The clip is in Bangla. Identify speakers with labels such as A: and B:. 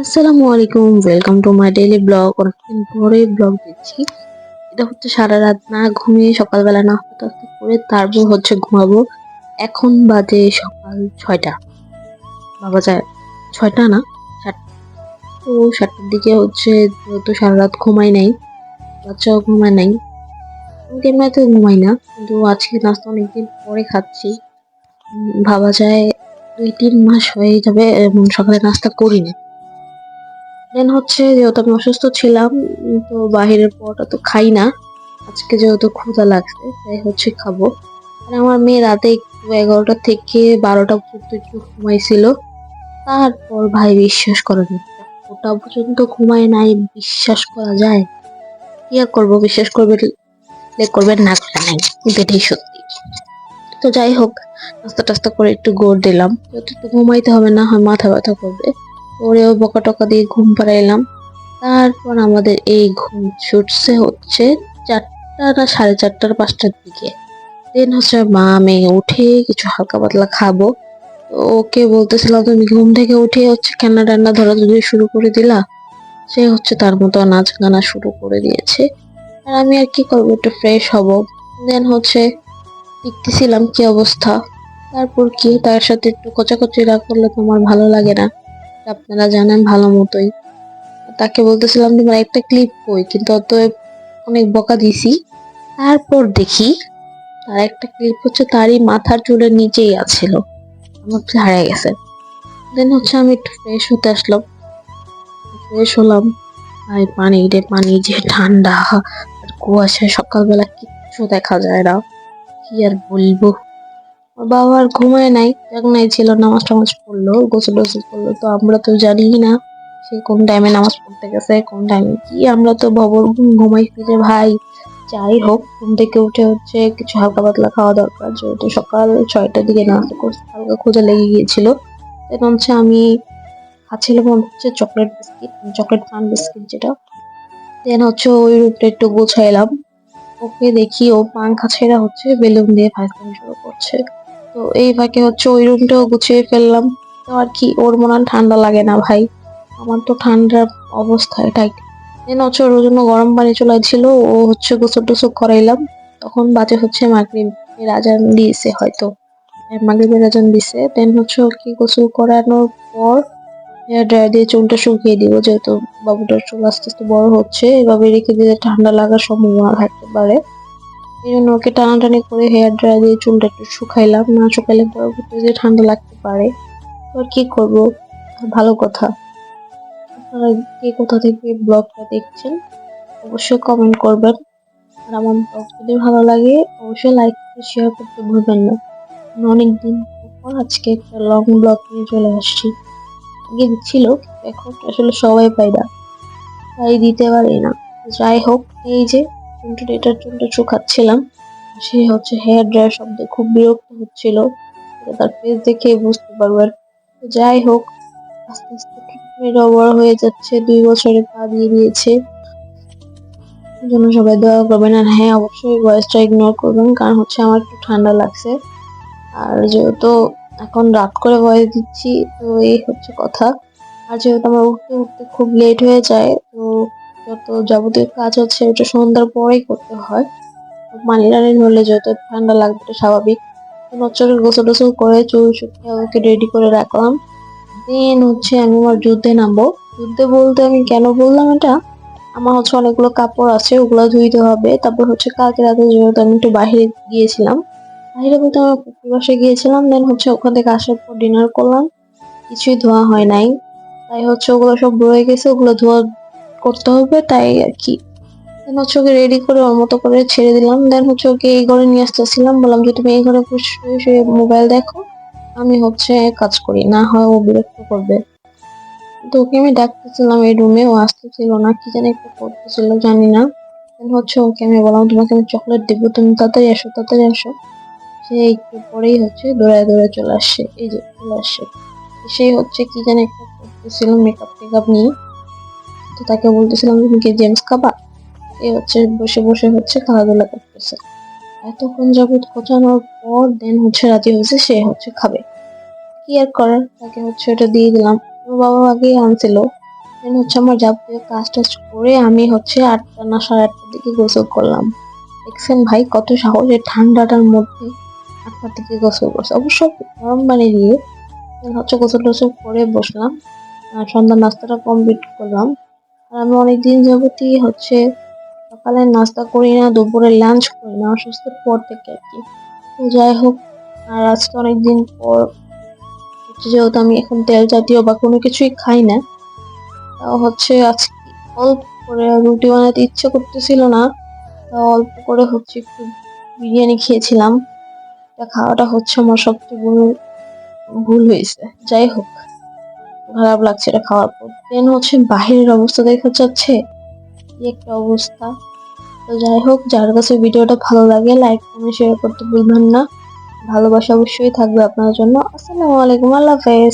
A: আসসালামু আলাইকুম welcome to my daily blog অনেকদিন পরে ব্লগ দিচ্ছি এটা হচ্ছে সারা রাত না ঘুমিয়ে সকালবেলা না হতে করে তারপর হচ্ছে ঘুমাবো। এখন বাজে সকাল ছয়টা। বাবা যায় ছয়টা না সাতটা তো সাতটার দিকে হচ্ছে যেহেতু সারা রাত ঘুমাই নাই, বাচ্চাও ঘুমায় নাই। এমনিতে ঘুমাই না, কিন্তু আজকে নাস্তা অনেকদিন পরে খাচ্ছি। ভাবা যায় দুই তিন মাস হয়ে যাবে সকালে নাস্তা করি না দেন হচ্ছে যেহেতু আমি অসুস্থ ছিলাম, তো বাহিরের পরোটা তো খাই না। আজকে যেহেতু ক্ষুধা লাগছে, তাই হচ্ছে খাব। আমার মেয়ে রাতে একটু এগারোটা থেকে বারোটা পর্যন্ত একটু ঘুমাইছিল। তারপর ভাই বিশ্বাস করেন। ওটা পর্যন্ত ঘুমায় নাই, বিশ্বাস করা যায়? কি আর করব, বিশ্বাস করবে করবেন না করে নাই। কিন্তু এটাই সত্যি। তো যাই হোক, নাস্তা টাস্তা করে একটু গোড় দিলাম। একটু ঘুমাইতে হবে না হয় মাথা ব্যথা করবে। ওরেও বকা টকা দিয়ে ঘুম পাড়াইলাম। তারপর আমাদের এই ঘুম ছুটছে হচ্ছে চারটা না সাড়ে চারটার পাঁচটার দিকে। দেন হচ্ছে মা মেয়ে উঠে কিছু হালকা পাতলা খাব। ওকে বলতেছিলাম, তুমি ঘুম থেকে উঠে হচ্ছে কান্না টান্না ধরা ধরে শুরু করে দিলা? সে হচ্ছে তার মতো নাচ গানা শুরু করে দিয়েছে। আর আমি আর কি করব, একটু ফ্রেশ হব। দেন হচ্ছে দেখতেছিলাম কি অবস্থা। তারপর কি, তার সাথে একটু কোচাকচি রাগ করলে তোমার ভালো লাগে না। আপনারা জানেন ভালো মতোই। তাকে বলতেছিলাম, তোমার একটা ক্লিপ কই? কিন্তু অত অনেক বকা দিছি তারপর দেখি, তার একটা ক্লিপ হচ্ছে তারই মাথার চুলের নিচেই আছিল। আমার হারিয়ে গেছে। দেন হচ্ছে আমি একটু ফ্রেশ হতে আসলাম। ফ্রেশ হলাম। আর পানি রে, পানি যে ঠান্ডা। আর কুয়াশায় সকালবেলা কিচ্ছু দেখা যায় না। কি আর বলব? বাবা আর ঘুমায় নাই এক নাই ছিল, নামাজ টামাজ পড়ল, গোসল টোসল করল, তো আমরা তো জানি না সে কোন টাইমে নামাজ পড়তে গেছে, কোন টাইমে কি। আমরা তো ববর ঘুমাই যে ভাই, যাই হোক, ঘুম থেকে উঠে হচ্ছে কিছু হালকা পাতলা খাওয়া দরকার, যেহেতু সকাল ছয়টার দিকে নামাজ করতে হালকা খোঁজা লেগে গিয়েছিল। এখন হচ্ছে আমি খাচ্ছিলাম হচ্ছে chocolate biscuit chocolate paan biscuit যেটা। দেন হচ্ছে ওই রূপটা একটু গোছাইলাম। ওকে দেখি ও পাংখা ছেড়া হচ্ছে, বেলুন দিয়ে ফাইজলামি শুরু করছে। তো এই ফাঁকে হচ্ছে ওই রুমটাও গুছিয়ে ফেললাম। তো আর কি ওর মনে ঠান্ডা লাগে না ভাই। আমার তো ঠান্ডার অবস্থা এটাই। দেন হচ্ছে ওর জন্য গরম পানি চলাইছিল ও হচ্ছে গোসল টোসল করাইলাম। তখন বাজে হচ্ছে মাগরিবের আজান দিয়েছে হয়তো। হ্যাঁ, মাগরিবের আজান দিছে। দেন হচ্ছে ওকে গোসল করানোর পর হেয়ার ড্রায়ার দিয়ে চুলটা শুকিয়ে দিব যেহেতু বাবুটার চুল আস্তে আস্তে বড় হচ্ছে। এভাবে রেখে দিলে ঠান্ডা লাগার সম্ভাবনা থাকতে পারে। এই জন্য ওকে টানাটানি করে হেয়ার ড্রায়ার দিয়ে চুলটা একটু শুকাইলাম। না শুকাইলে পরবর্তীতে ঠান্ডা লাগতে পারে। আর কি করব? ভালো কথা। আপনারা কে কোথা থেকে ব্লগটা দেখছেন, অবশ্যই কমেন্ট করবেন। আর আমার ব্লগ যদি ভালো লাগে, অবশ্যই লাইক করে শেয়ার করতে ভুলবেন না। অনেক দিন পর আজকে একটা লং ব্লগ নিয়ে চলে আসছি। আগে ছিল এখন আসলে সবাই পাই না। তাই দিতে পারি না। যাই হোক, এই যে চুলটা এটার চুলটা শুকাচ্ছিলাম সে হচ্ছে হেয়ার ড্রায়ার শব্দে খুব বিরক্ত হচ্ছিল। তার ফেস দেখে বুঝতে পারবেন তো যাই হোক, আস্তে আস্তে মেয়েরাও বড় হয়ে যাচ্ছে, দুই বছরে পা দিয়ে দিয়েছে। জন্য সবাই দোয়া করবেন। আর হ্যাঁ অবশ্যই ভয়েসটা ইগনোর করবেন, কারণ হচ্ছে আমার একটু ঠান্ডা লাগছে। আর যেহেতু এখন রাত করে ভয়েস দিচ্ছি, তো এই হচ্ছে কথা। আর যেহেতু আমার উঠতে উঠতে খুব লেট হয়ে যায়, তো যত যাবতীয় কাজ হচ্ছে, ওটা সন্ধ্যার পরেই করতে হয়। পানি টানি হলে যত ঠান্ডা লাগবে এটা স্বাভাবিক। হচ্ছে গোসল টোসল করে চুল শুকিয়ে ওকে রেডি করে রাখলাম। দেন হচ্ছে আমি আমার যুদ্ধে নামবো। যুদ্ধে বলতে আমি কেন বললাম এটা? আমার হচ্ছে অনেকগুলো কাপড় আছে, ওগুলো ধুইতে হবে। তারপর হচ্ছে কালকে রাতে যেহেতু আমি একটু বাইরে গিয়েছিলাম বাইরে বলতে আমি পুকুর বাসে গিয়েছিলাম। দেন হচ্ছে ওখান থেকে আসার পর ডিনার করলাম। কিছুই ধোয়া হয় নাই। তাই হচ্ছে ওগুলো সব রয়ে গেছে, ওগুলো ধোয়া করতে হবে, তাই আর কি। হচ্ছে ওকে রেডি করে ওর মতো করে ছেড়ে দিলাম। দেন হচ্ছে ওকে এই ঘরে নিয়ে আসতেছিলাম। বললাম যে, তুমি এই ঘরে শুয়ে শুয়ে মোবাইল দেখো। আমি হচ্ছে কাজ করি, না হয় ও বিরক্ত করবে। তো ওকে আমি ডাকতেছিলাম এই রুমে ও আসতেছিল না, কি জানি একটু করতেছিল, জানি না। হচ্ছে ওকে আমি বললাম, তোমাকে আমি চকলেট দেবো, তুমি তাড়াতাড়ি আসো তাড়াতাড়ি আসো সে একটু পরেই হচ্ছে দৌড়ায় দৌড়ায় চলে আসছে এই যে চলে আসছে সেই হচ্ছে কি জানি একটা করতেছিল মেকআপ টেকআপ নিয়ে। তো তাকে বলতেছিলাম, তুমি কি জেমস খাবা? এ হচ্ছে বসে বসে হচ্ছে খেলাধুলা করতেছে। এতক্ষণ যাবত খোঁচানোর পর দেন হচ্ছে রাজি হয়েছে, সে হচ্ছে খাবে। কি আর করার? তাকে হচ্ছে ওটা দিয়ে দিলাম। ওর বাবা আগেই আনছিল। দেন হচ্ছে আমার যাবতীয় কাজ টাজ করে আমি হচ্ছে আটটা না সাড়ে আটটার দিকে গোসল করলাম। দেখছেন ভাই কত এই ঠান্ডাটার মধ্যে আটটার দিকে গোসল করছে। অবশ্য গরম পানি দিয়ে হচ্ছে গোসল টোসল করে বসলাম। আর সন্ধ্যার নাস্তাটা কমপ্লিট করলাম। আমি অনেকদিন যাবতই হচ্ছে সকালে নাস্তা করি না, দুপুরে লাঞ্চ করি না, অসুস্থের পর থেকে আর কি। তো যাই হোক, আর আজকে অনেকদিন পর হচ্ছে যেহেতু আমি এখন তেল জাতীয় বা কোনো কিছুই খাই না, তাও হচ্ছে আজকে অল্প করে রুটি বানাতে ইচ্ছে করতেছিল না, তাও অল্প করে হচ্ছে একটু বিরিয়ানি খেয়েছিলাম। খাওয়াটা হচ্ছে আমার সবচেয়ে বড় ভুল হয়েছে। যাই হোক। খারাপ লাগছে এটা খাওয়ার পর। দেন হচ্ছে বাহিরের অবস্থা দেখা যাচ্ছে কি একটা অবস্থা। তো যাই হোক, যার কাছে ভিডিওটা ভালো লাগে লাইক কমেন্ট শেয়ার করতে ভুলবেন না। ভালোবাসা অবশ্যই থাকবে আপনার জন্য। আসসালামু আলাইকুম, আল্লাহ হাফেজ।